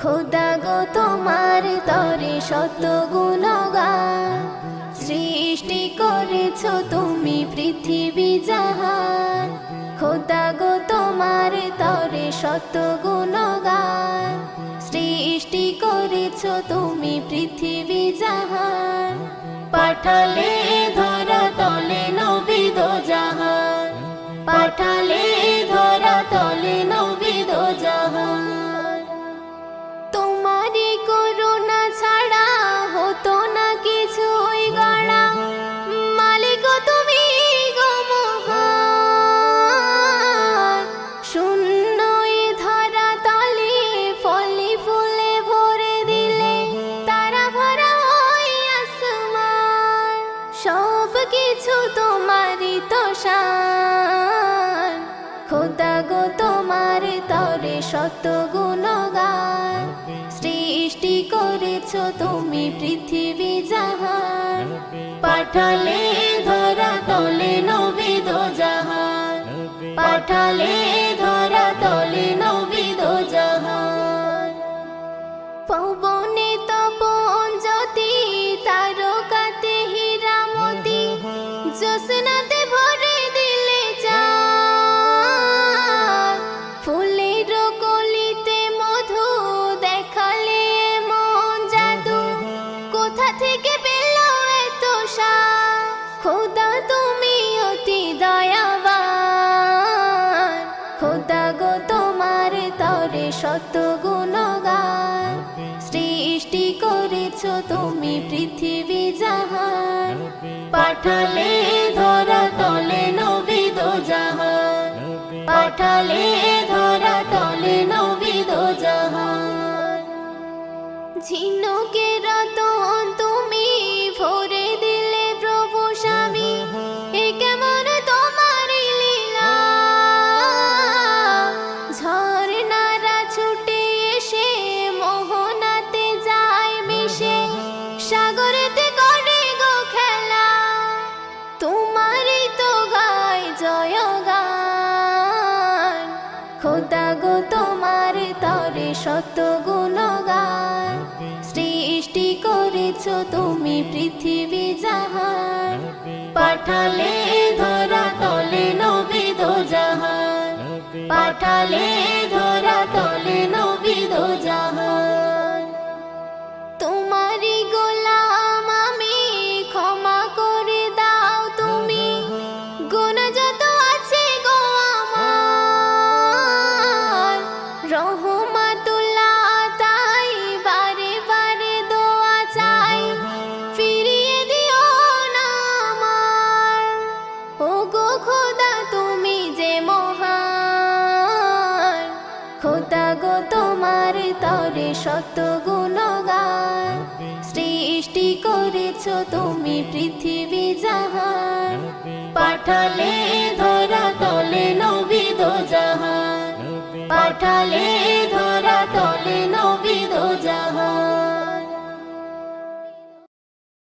খোদা গো তোমার তরে শত গুণগান সৃষ্টি করেছ তুমি পৃথিবী জাহান। খোদা গো তোমার তরে শত গুণগান সৃষ্টি করেছ তুমি পৃথিবী জাহান। পাঠালে ধরা তলে নবিদ জাহান শান খোদা গো, তোমার তরে শত গুণগান সৃষ্টি করেছ তুমি পৃথিবী জাহান। পাঠালে ধরা তলে নবিদ জাহান। পাঠালে ধরা তলে নবিদ জাহান। পবনে থেকে পেল এত খোদা, তুমি অতি দয়াবান। খোদা গো, তোমার তরে শত গুণগান। সৃষ্টি করেছ তুমি পৃথিবী জাহান। পাঠালে ধরা তলে নবিদ জাহান। পাঠালে ধরা তলে নবিদ জাহান। ঝিনুকের রতন তুমি ভরে দিলে প্রভু স্বামী কেমন তোমার লীলা? ঝর্ণারা মোহনাতে যায় মিশে করে গো খেলা। তো গায় গান, খোদা গো তরে সৃষ্টি করেছ তুমি পৃথিবী জাহান। পাঠালে ধরা তলে নবিদ জাহান। পাঠালে ধরা তলে নবিদ জাহান। তোমারই গোলাম আমি ক্ষমা করে দাও তুমি। গুণ যত আছে গো আমার। রহমাতুল্লাহ খোদা গো তোমার তরে শত গুণগান সৃষ্টি করেছ তুমি পৃথিবী জাহান। পাঠালে ধরা তলে নবী দো জাহান পাঠালে